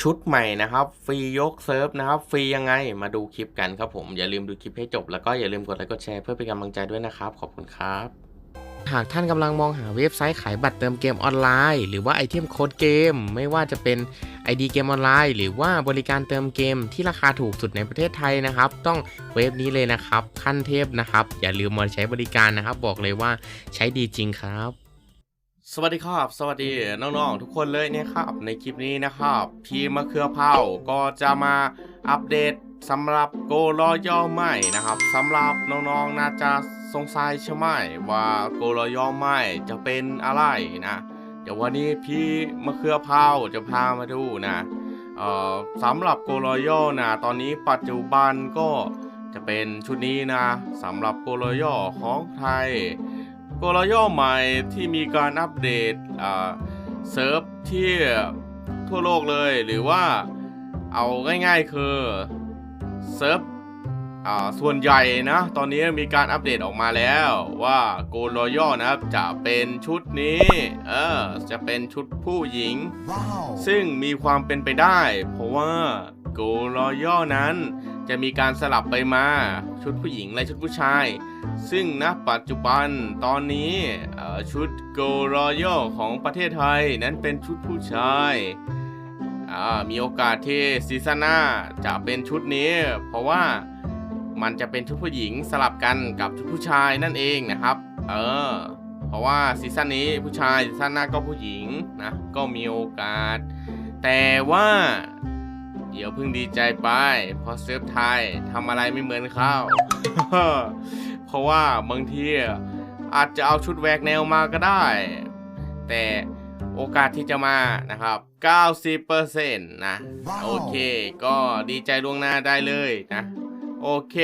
ชุดใหม่นะครับฟรียกเซิร์ฟนะครับฟรียังไงมาดูคลิปกันครับผมอย่าลืมดูคลิปให้จบแล้วก็อย่าลืมกดไลค์กดแชร์เพื่อเป็นกำลังใจด้วยนะครับ ขอบคุณครับ หากท่านกำลังมองหาเว็บไซต์ขายบัตรเติมเกมออนไลน์ หรือว่าไอเทมโค้ดเกม ไม่ว่าจะเป็น ID เกมออนไลน์ หรือว่าบริการเติมเกมที่ราคาถูกสุดในประเทศไทยนะครับ ต้องเว็บนี้เลยนะครับขั้นเทพนะครับ อย่าลืมมาใช้บริการนะครับ บอกเลยว่าใช้ดีจริงครับ สวัสดีครับ สวัสดีน้องๆทุกคนเลยนะครับ ในคลิปนี้นะครับพีมะเขือเผาก็จะมาอัปเดตสำหรับโกรอย่อใหม่นะครับสำหรับน้องๆน่าจะสงสัยใช่ไหมว่าโกรอย่อใหม่จะเป็นอะไรนะเดี๋ยววันนี้พี่มะเขือเผาจะพามาดูนะเอ่อสำหรับโกรอย่อนะตอนนี้ปัจจุบันก็จะเป็นชุดนี้นะสำหรับโกรอย่อของไทย โกลย่อใหม่ที่มีการอัปเดตอ่าเซิร์ฟที่ทั่วโลกเลยหรือว่าเอาง่ายๆคือเซิร์ฟอ่าส่วนใหญ่นะตอนนี้มีการอัปเดตออกมาแล้วว่าโกลย่อนะครับจะเป็นชุดนี้เออจะเป็นชุดผู้หญิง Wow. ซึ่งมีความเป็นไปได้ เพราะว่าโกลย่อนั้น จะมีการสลับไปมาชุดผู้หญิงและชุดผู้ชาย ซึ่งณปัจจุบันตอนนี้ชุดโกลย่อของประเทศไทยนั้นเป็นชุดผู้ชายมีโอกาสที่ซีซั่นหน้าจะเป็นชุดนี้ เพราะว่ามันจะเป็นชุดผู้หญิงสลับกันกับชุดผู้ชายนั่นเองนะครับ เออ เพราะว่าซีซั่นนี้ผู้ชายซีซั่นหน้าก็ผู้หญิงนะก็มีโอกาส แต่ว่า เดี๋ยวเพิ่งดีใจไป เพราะเซิร์ฟไทยทำอะไรไม่เหมือนเขา เพราะว่าบางทีอาจจะเอาชุดแหวกแนวมาก็ได้ แต่โอกาสที่จะมานะครับ 90%นะว้าวโอเค ก็ดีใจล่วงหน้าได้เลยนะ โอเค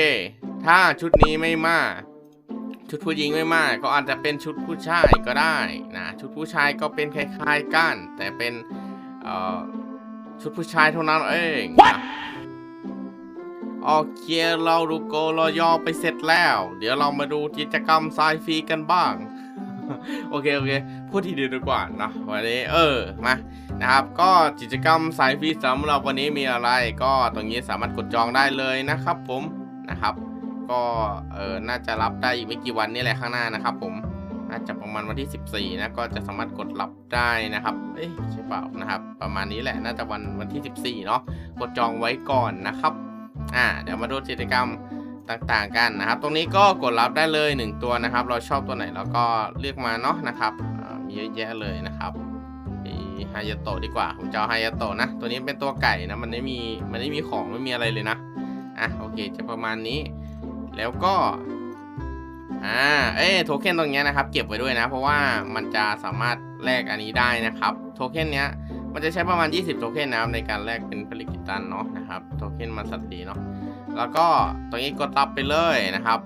ถ้าชุดนี้ไม่มาชุดผู้หญิงไม่มาก็อาจจะเป็นชุดผู้ชายก็ได้นะ ชุดผู้ชายก็เป็นคล้ายๆกัน แต่เป็นเอ่อ ชุดผู้ชายเท่านั้นเองนะโอเคเราดูโกรอยอไปเสร็จแล้ว เดี๋ยวเรามาดูกิจกรรมสายฟรีกันบ้าง โอเค โอเค พูดทีเดียวดีกว่านะวันนี้เออมานะครับ ก็กิจกรรมสายฟรีสำหรับวันนี้มีอะไร ก็ตรงนี้สามารถกดจองได้เลยนะครับผมนะครับ ก็เออน่าจะรับได้อีกไม่กี่วันนี่แหละข้างหน้านะครับผม น่าจะประมาณวันที่ 14 นะ ก็จะสามารถกดรับได้นะครับ เอ้ยใช่เปล่านะครับ ประมาณนี้แหละ น่าจะวันวันที่ 14 เนาะ กดจองไว้ก่อนนะครับ อ่า เดี๋ยวมาดูกิจกรรมต่างๆกันนะครับ ตรงนี้ก็กดรับได้เลย 1 ตัวนะครับ เราชอบตัวไหนเราก็เลือกมาเนาะนะครับมีเยอะแยะเลยนะครับไฮายาโตะดีกว่า ผมจะเอาไฮายาโตะนะ ตัวนี้เป็นตัวไก่นะ มันไม่มี มันไม่มีของ ไม่มีอะไรเลยนะ อะ โอเค จะประมาณนี้ แล้วก็ อ่า เอ้โทเค็นตรงเนี้ยนะครับ เก็บไว้ด้วยนะ เพราะว่ามันจะสามารถแลกอันนี้ได้นะครับ โทเค็นเนี้ย มันจะใช้ประมาณ 20 โทเค็นนะครับในการแลกเป็นผลิตตันเนาะนะครับ โทเค็นมันสัตว์ดีเนาะ แล้วก็ตรงนี้กดรับไปเลยนะครับ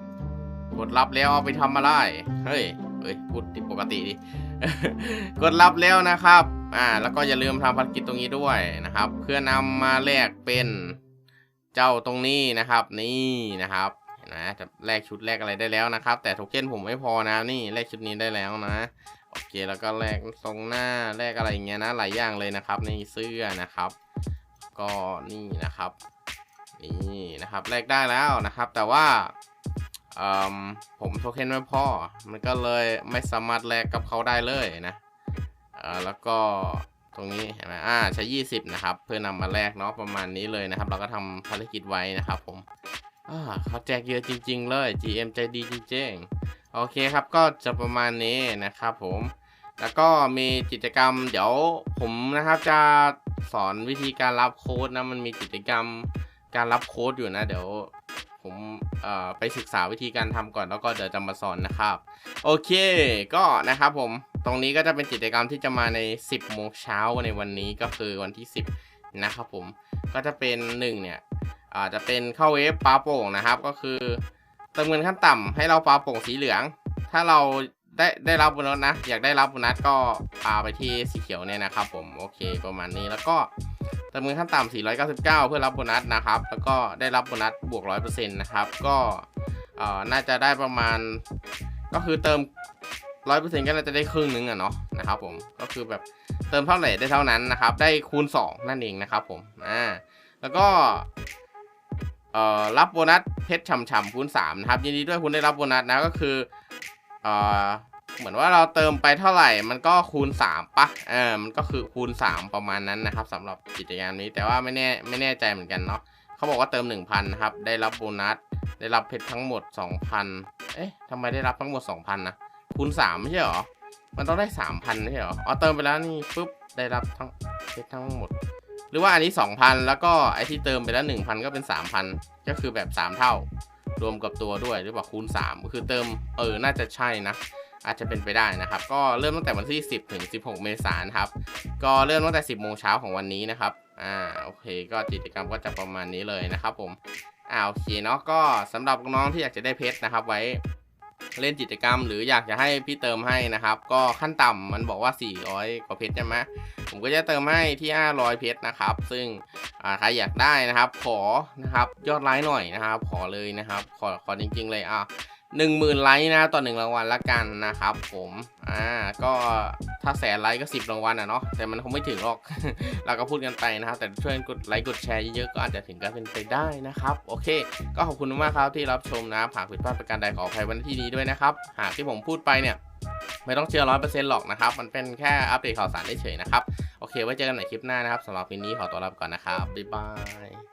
กดรับแล้วเอาไปทำอะไร เฮ้ยเฮ้ย พูดปกติดิ กดรับแล้วนะครับ อ่า แล้วก็อย่าลืมทำภารกิจตรงนี้ด้วยนะครับ เพื่อนำมาแลกเป็นเจ้าตรงนี้นะครับ นี่นะครับ นะจะแลกชุดแลกอะไรได้แล้วนะครับ แต่โทเค็นผมไม่พอนะนี่แลกชุดนี้ได้แล้วนะโอเคแล้วก็แลกทรงหน้าแลกอะไรอย่างเงี้ยนะหลายอย่างเลยนะครับนี่เสื้อนะครับ ก็นี่นะครับนี่นะครับแลกได้แล้วนะครับ แต่ว่าผมโทเค็นไม่พอมันก็เลยไม่สามารถแลกกับเขาได้เลยนะแล้วก็ตรงนี้เห็นไหมอ่าใช้ 20 นะครับ เพื่อนำมาแลกเนาะประมาณนี้เลยนะครับ เราก็ทำภารกิจไว้นะครับผม อ่าเขาแจกเยอะจริง ๆ เลย GM ใจดีจริงๆ โอเคครับก็จะประมาณนี้นะครับผม แล้วก็มีกิจกรรมเดี๋ยวผมนะครับจะสอนวิธีการรับโค้ดนะมันมีกิจกรรมการรับโค้ดอยู่นะ เดี๋ยวผมไปศึกษาวิธีการทำก่อนแล้วก็เดี๋ยวจะมาสอนนะครับ โอเคก็นะครับผมตรงนี้ก็จะเป็นกิจกรรมที่จะมาใน 10โมงเช้าในวันนี้ก็คือวันที่ 10 นะครับผมก็จะเป็น1เนี่ย อาจจะเป็นเข้าเวฟปลาโป่งนะครับ ก็คือเติมเงินขั้นต่ำให้เราปลาโป่งสีเหลือง ถ้าเราได้ได้รับโบนัสนะ อยากได้รับโบนัสก็ปาไปที่สีเขียวเนี่ยนะครับผมโอเคประมาณนี้แล้วก็เติมเงินขั้นต่ำ499 เพื่อรับโบนัสนะครับ แล้วก็ได้รับโบนัสบวก 100%นะครับ ก็น่าจะได้ประมาณ ก็คือเติม 100%ก็น่าจะได้ครึ่งหนึงอะเนาะนะครับผมก็คือแบบเติมเท่าไหร่ได้เท่านั้นนะครับ ได้คูณ 2 นั่นเองนะครับผมอ่าแล้วก็ รับโบนัสเพชรฉ่ำๆคูณ3นะครับยินดีด้วยคุณได้รับโบนัสนะก็คือเออเหมือนว่าเราเติมไปเท่าไหร่มันก็คูณ3ปะเออมันก็คือคูณ 3 ประมาณนั้นนะครับสำหรับกิจกรรมนี้แต่ว่าไม่แน่ไม่แน่ใจเหมือนกันเนาะเขาบอกว่าเติม 1,000นะครับได้รับโบนัสได้รับเพชรทั้งหมด 2,000 เอ๊ะทำไมได้รับทั้งหมด 2,000นะคูณ3ไม่ใช่หรอมันต้องได้ 3,000ไม่ใช่หรออ๋อเติมไปแล้วนี่ปุ๊บได้รับทั้งเพชรทั้งหมด รือว่าอันนี้ 2,000 แล้วก็ไอที่เติมไปแล้ว1,000 ก็เป็น 3,000 ก็คือแบบ 3 เท่า รวมกับตัวด้วยหรือว่าคูณ 3 ก็คือเติมเออน่าจะใช่นะ อาจจะเป็นไปได้นะครับ ก็เริ่มตั้งแต่วันที่ 10 ถึง 16 เมษายนครับ ก็เริ่มตั้งแต่ 10 โมงเช้าของวันนี้นะครับอ่าโอเค ก็กิจกรรมก็จะประมาณนี้เลยนะครับผมอ่าโอเคเนาะก็สำหรับน้องที่อยากจะได้เพชรนะครับไว้ เล่นกิจกรรม หรืออยากจะให้พี่เติมให้นะครับ ก็ขั้นต่ำมันบอกว่า 400 กว่าเพชรใช่ไหมผมก็จะเติมให้ที่ 500 เพชรนะครับ ซึ่งใครอยากได้นะครับ ขอนะครับยอดไลค์หน่อยนะครับ ขอเลยนะครับ ขอขอจริงๆเลยอะ หนึ่งหมื่นไลค์นะต่อหนึ่งรางวัลละกันนะครับ ผมอ่าก็ถ้าแสนไลค์ก็สิบรางวัลอะเนาะแต่มันคงไม่ถึงหรอก เราก็พูดกันไปนะครับ แต่ช่วยกดไลค์กดแชร์เยอะๆก็อาจจะถึงกันเป็นไปได้นะครับ โอเค ก็ขอบคุณมากครับที่รับชมนะครับหากผิดพลาดประการใดขออภัยวันที่นี้ด้วยนะครับ หากที่ผมพูดไปเนี่ยไม่ต้องเชื่อร้อยเปอร์เซ็นต์หรอกนะครับ มันเป็นแค่อัปเดตข่าวสารเฉยๆนะครับ โอเค ไว้เจอกันใหม่คลิปหน้านะครับสำหรับวันนี้ขอตัวลาไปก่อนนะครับ บ๊ายบาย